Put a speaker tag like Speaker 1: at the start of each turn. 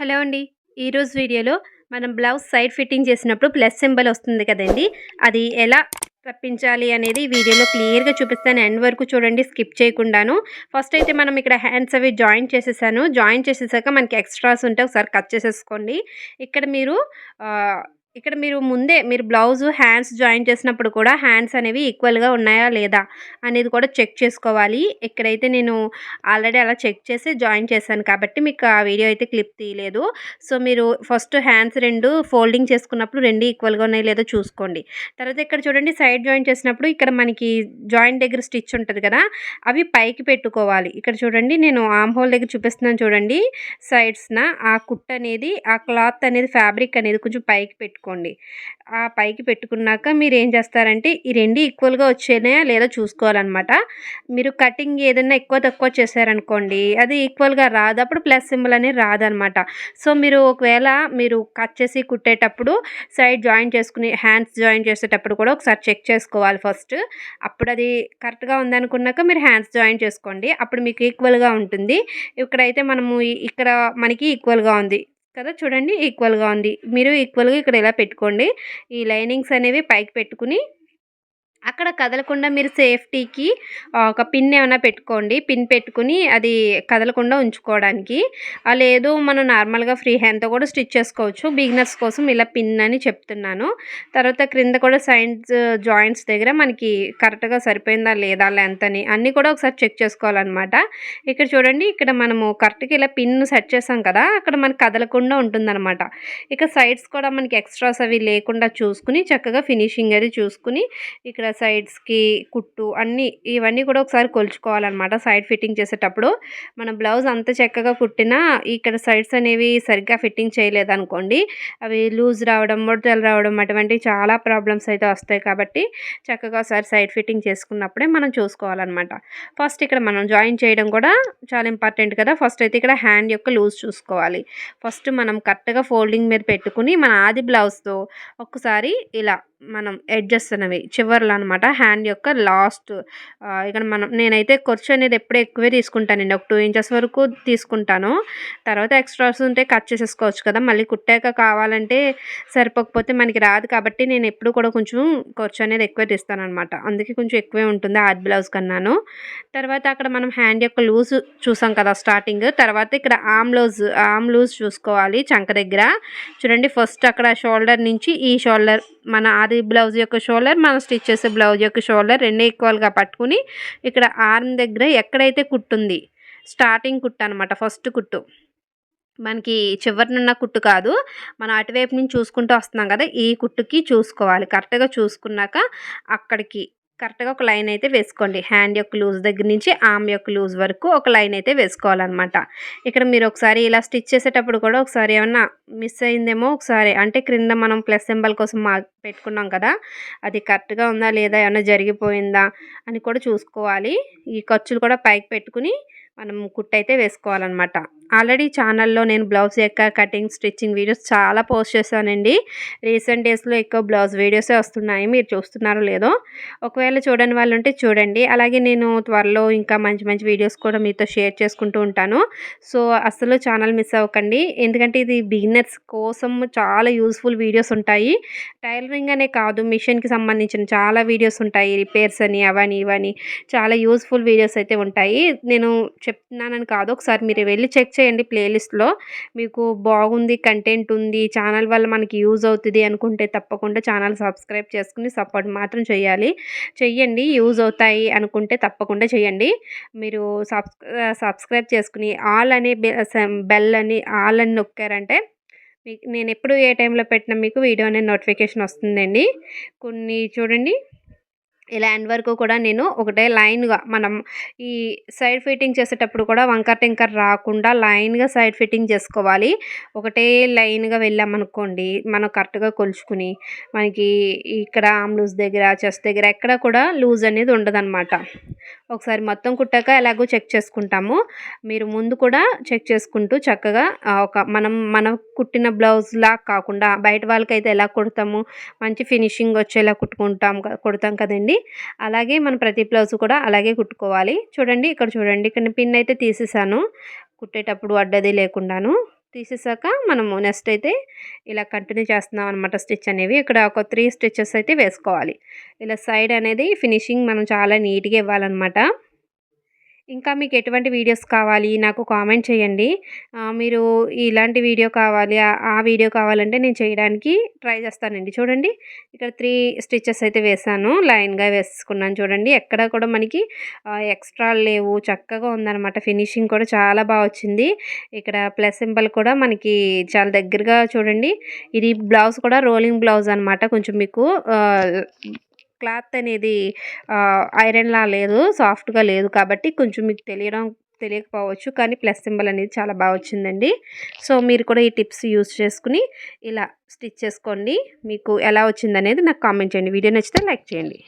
Speaker 1: Hello అండి. ఈరోజు వీడియోలో మనం బ్లౌజ్ సైడ్ ఫిట్టింగ్ చేసినప్పుడు ప్లస్ సింబల్ వస్తుంది కదండి. అది ఎలా తప్పించాలి అనేది వీడియోలో క్లియర్గా చూపిస్తాను. ఎండ్ వరకు చూడండి స్కిప్ చేయకుండాను. ఫస్ట్ అయితే మనం ఇక్కడ హ్యాండ్స్ అవి జాయిన్ చేసేసాను. జాయిన్ చేసేసాక మనకి ఎక్స్ట్రాస్ ఉంటే ఒకసారి కట్ చేసేసుకోండి. ఇక్కడ మీరు ఇక్కడ మీరు ముందే మీరు బ్లౌజ్ హ్యాండ్స్ జాయిన్ చేసినప్పుడు కూడా హ్యాండ్స్ అనేవి ఈక్వల్గా ఉన్నాయా లేదా అనేది కూడా చెక్ చేసుకోవాలి. ఇక్కడైతే నేను ఆల్రెడీ అలా చెక్ చేసి జాయిన్ చేశాను కాబట్టి మీకు ఆ వీడియో అయితే క్లిప్ తీయలేదు. సో మీరు ఫస్ట్ హ్యాండ్స్ రెండు ఫోల్డింగ్ చేసుకున్నప్పుడు రెండు ఈక్వల్గా ఉన్నాయో లేదో చూసుకోండి. తర్వాత ఇక్కడ చూడండి సైడ్ జాయిన్ చేసినప్పుడు ఇక్కడ మనకి జాయింట్ దగ్గర స్టిచ్ ఉంటుంది కదా అవి పైకి పెట్టుకోవాలి. ఇక్కడ చూడండి నేను ఆమ్ హోల్ దగ్గర చూపిస్తున్నాను చూడండి సైడ్స్న ఆ కుట్ అనేది ఆ క్లాత్ అనేది ఫ్యాబ్రిక్ అనేది కొంచెం పైకి పెట్టుకోండి. ఆ పైకి పెట్టుకున్నాక మీరు ఏం చేస్తారంటే ఈ రెండు ఈక్వల్గా వచ్చాయా లేదా చూసుకోవాలన్నమాట. మీరు కటింగ్ ఏదైనా ఎక్కువ తక్కువ చేశారనుకోండి అది ఈక్వల్గా రాదు. అప్పుడు ప్లస్ సింబల్ అనేది రాదనమాట సో మీరు ఒకవేళ మీరు కట్ చేసి కుట్టేటప్పుడు సైడ్ జాయిన్ చేసుకుని హ్యాండ్స్ జాయిన్ చేసేటప్పుడు కూడా ఒకసారి చెక్ చేసుకోవాలి ఫస్ట్. అప్పుడు అది కరెక్ట్గా ఉందనుకున్నాక మీరు హ్యాండ్స్ జాయిన్ చేసుకోండి. అప్పుడు మీకు ఈక్వల్గా ఉంటుంది. ఇక్కడైతే మనము ఇక్కడ మనకి ఈక్వల్గా ఉంది. కదా! చూడండి ఈక్వల్గా ఉంది. మీరు ఈక్వల్గా ఇక్కడ ఇలా పెట్టుకోండి. ఈ లైనింగ్స్ అనేవి పైకి పెట్టుకుని అక్కడ కదలకుండా మీరు సేఫ్టీకి ఒక పిన్ ఏమైనా పెట్టుకోండి. పిన్ పెట్టుకుని అది కదలకుండా ఉంచుకోవడానికి. లేదు మనం నార్మల్గా ఫ్రీ హ్యాండ్తో కూడా స్టిచ్ చేసుకోవచ్చు. బిగినర్స్ కోసం ఇలా పిన్ అని చెప్తున్నాను. తర్వాత క్రింద కూడా సైన్స్ జాయింట్స్ దగ్గర మనకి కరెక్ట్గా సరిపోయిందా లేదా లెంత్ అని అన్నీ కూడా ఒకసారి చెక్ చేసుకోవాలన్నమాట. ఇక్కడ చూడండి ఇక్కడ మనము కరెక్ట్గా ఇలా పిన్ సెట్ చేసాం కదా అక్కడ మనకి కదలకుండా ఉంటుందన్నమాట. ఇక సైడ్స్ కూడా మనకి ఎక్స్ట్రాస్ అవి లేకుండా చూసుకుని చక్కగా ఫినిషింగ్ అది చూసుకుని ఇక్కడ సైడ్స్కి కుట్టు అన్నీ ఇవన్నీ కూడా ఒకసారి కొలుచుకోవాలన్నమాట సైడ్ ఫిట్టింగ్ చేసేటప్పుడు. మన బ్లౌజ్ అంత చక్కగా కుట్టినా ఇక్కడ సైడ్స్ అనేవి సరిగ్గా ఫిట్టింగ్ చేయలేదనుకోండి అవి లూజ్ రావడం ముడతలు రావడం అటువంటివి చాలా ప్రాబ్లమ్స్ అయితే వస్తాయి కాబట్టి చక్కగా ఒకసారి సైడ్ ఫిట్టింగ్ చేసుకున్నప్పుడే మనం చూసుకోవాలన్నమాట. ఫస్ట్ ఇక్కడ మనం జాయిన్ చేయడం కూడా చాలా ఇంపార్టెంట్ కదా. ఫస్ట్ అయితే ఇక్కడ హ్యాండ్ యొక్క లూజ్ చూసుకోవాలి. ఫస్ట్ మనం కరెక్ట్గా ఫోల్డింగ్ మీద పెట్టుకుని మన ఆది బ్లౌజ్తో ఒక్కసారి ఇలా మనం ఎడ్జెస్ అనేవి చివర్లు అనమాట హ్యాండ్ యొక్క లాస్ట్ ఇక్కడ మనం నేనైతే ఖర్చు అనేది ఎప్పుడూ ఎక్కువే తీసుకుంటానండి. ఒక టూ ఇంచెస్ వరకు తీసుకుంటాను. తర్వాత ఎక్స్ట్రాస్ ఉంటే కట్ చేసేసుకోవచ్చు కదా. మళ్ళీ కుట్టాక కావాలంటే సరిపోకపోతే మనకి రాదు కాబట్టి నేను ఎప్పుడు కూడా కొంచెం ఖర్చు అనేది ఎక్కువే తీస్తాను అనమాట అందుకే కొంచెం ఎక్కువే ఉంటుంది ఆర్ట్ బ్లౌజ్ కన్నాను. తర్వాత అక్కడ మనం హ్యాండ్ యొక్క లూజ్ చూసాం కదా స్టార్టింగ్ తర్వాత ఇక్కడ ఆమ్ లూజ్ ఆమ్ లూజ్ చూసుకోవాలి చంక దగ్గర. చూడండి ఫస్ట్ అక్కడ షోల్డర్ నుంచి ఈ షోల్డర్ మన ఆది బ్లౌజ్ యొక్క షోల్డర్ మనం స్టిచ్ చేసే బ్లౌజ్ యొక్క షోల్డర్ రెండు ఈక్వల్గా పట్టుకుని ఇక్కడ ఆర్మ్ దగ్గర ఎక్కడైతే కుట్టుంది స్టార్టింగ్ కుట్టు అనమాట ఫస్ట్ కుట్టు. మనకి చివరినున్న కుట్టు కాదు మనం అటువైపు నుంచి చూసుకుంటూ వస్తున్నాం కదా ఈ కుట్టుకి చూసుకోవాలి. కరెక్ట్గా చూసుకున్నాక అక్కడికి కరెక్ట్గా ఒక లైన్ అయితే వేసుకోండి. హ్యాండ్ యొక్క లూజ్ దగ్గర నుంచి ఆమ్ యొక్క లూజ్ వరకు ఒక లైన్ అయితే వేసుకోవాలన్నమాట. ఇక్కడ మీరు ఒకసారి ఇలా స్టిచ్ చేసేటప్పుడు కూడా ఒకసారి ఏమన్నా మిస్ అయిందేమో ఒకసారి అంటే క్రింద మనం ప్లస్ సింబల్ కోసం మా పెట్టుకున్నాం కదా అది కరెక్ట్గా ఉందా లేదా ఏమన్నా జరిగిపోయిందా అని కూడా చూసుకోవాలి. ఈ ఖర్చులు కూడా పైకి పెట్టుకుని మనం కుట్టయితే వేసుకోవాలన్నమాట. ఆల్రెడీ ఛానల్లో నేను బ్లౌజ్ యొక్క కటింగ్ స్టిచ్చింగ్ వీడియోస్ చాలా పోస్ట్ చేశానండి. రీసెంట్ డేస్లో ఎక్కువ బ్లౌజ్ వీడియోసే వస్తున్నాయి. మీరు చూస్తున్నారో లేదో ఒకవేళ చూడని వాళ్ళు ఉంటే చూడండి. అలాగే నేను త్వరలో ఇంకా మంచి మంచి వీడియోస్ కూడా మీతో షేర్ చేసుకుంటూ ఉంటాను. సో అసలు ఛానల్ మిస్ అవ్వకండి. ఎందుకంటే ఇది బిగినర్స్ కోసం చాలా యూస్ఫుల్ వీడియోస్ ఉంటాయి. టైలరింగ్ అనే కాదు మిషన్కి సంబంధించిన చాలా వీడియోస్ ఉంటాయి. రిపేర్స్ అని అవని ఇవని చాలా యూస్ఫుల్ వీడియోస్ అయితే ఉంటాయి. నేను చెప్తున్నానని కాదు. ఒకసారి మీరు వెళ్ళి చెక్ చేయండి ప్లేలిస్ట్లో. మీకు బాగుంది కంటెంట్ ఉంది ఛానల్ వల్ల మనకి యూజ్ అవుతుంది అనుకుంటే తప్పకుండా ఛానల్ సబ్స్క్రైబ్ చేసుకుని సపోర్ట్ మాత్రం చేయాలి. చెయ్యండి యూజ్ అవుతాయి అనుకుంటే తప్పకుండా చేయండి మీరు సబ్స్ సబ్స్క్రైబ్ చేసుకుని ఆల్ అనే బెల్ అని ఆల్ అని నొక్కారంటే మీకు నేను ఎప్పుడు ఏ టైంలో పెట్టినా మీకు వీడియో అనే నోటిఫికేషన్ వస్తుందండి. కొన్ని చూడండి. ఇలా ఎండ్ వరకు కూడా నేను ఒకటే లైన్గా మనం ఈ సైడ్ ఫిట్టింగ్ చేసేటప్పుడు కూడా వంకర టింకర్ రాకుండా లైన్గా సైడ్ ఫిట్టింగ్ చేసుకోవాలి. ఒకటే లైన్గా వెళ్ళామనుకోండి మనం కరెక్ట్గా కొలుచుకుని మనకి ఇక్కడ ఆమ్ లూజ్ దగ్గర చెస్ట్ దగ్గర ఎక్కడ కూడా లూజ్ అనేది ఉండదన్నమాట. ఒకసారి మొత్తం కుట్టాక ఎలాగో చెక్ చేసుకుంటాము. మీరు ముందు కూడా చెక్ చేసుకుంటూ చక్కగా ఒక మనం మనం కుట్టిన బ్లౌజ్లా కాకుండా బయట వాళ్ళకైతే ఎలా కుడతాము మంచి ఫినిషింగ్ వచ్చేలా కుట్టుకుంటాం కుడతాం కదండి. అలాగే మనం ప్రతి బ్లౌజ్ కూడా అలాగే కుట్టుకోవాలి. చూడండి ఇక్కడ చూడండి ఇక్కడ పిన్ అయితే తీసేసాను. కుట్టేటప్పుడు అడ్డది లేకుండాను. తీసేసాక మనము నెక్స్ట్ అయితే ఇలా కంటిన్యూ చేస్తున్నాం అనమాట స్టిచ్ అనేవి. ఇక్కడ ఒక త్రీ స్టిచెస్ అయితే వేసుకోవాలి. ఇలా సైడ్ అనేది ఫినిషింగ్ మనం చాలా నీట్గా ఇవ్వాలన్నమాట. ఇంకా మీకు ఎటువంటి వీడియోస్ కావాలి నాకు కామెంట్ చేయండి. మీరు ఇలాంటి వీడియో కావాలి ఆ వీడియో కావాలంటే నేను చేయడానికి ట్రై చేస్తానండి. చూడండి ఇక్కడ త్రీ స్టిచెస్ అయితే వేసాను లైన్గా వేసుకున్నాను చూడండి. ఎక్కడ కూడా మనకి ఎక్స్ట్రా లేవు చక్కగా ఉందన్నమాట. ఫినిషింగ్ కూడా చాలా బాగా వచ్చింది. ఇక్కడ ప్లస్ సింబల్ కూడా మనకి చాలా దగ్గరగా చూడండి. ఇది బ్లౌజ్ కూడా రోలింగ్ బ్లౌజ్ అనమాట కొంచెం మీకు క్లాత్ అనేది ఐరన్లా లేదు సాఫ్ట్గా లేదు కాబట్టి కొంచెం మీకు తెలియడం తెలియకపోవచ్చు కానీ ప్లస్ సింబల్ అనేది చాలా బాగా వచ్చిందండి. సో మీరు కూడా ఈ టిప్స్ యూస్ చేసుకుని ఇలా స్టిచ్ చేసుకోండి. మీకు ఎలా వచ్చిందనేది నాకు కామెంట్ చేయండి. వీడియో నచ్చితే లైక్ చేయండి.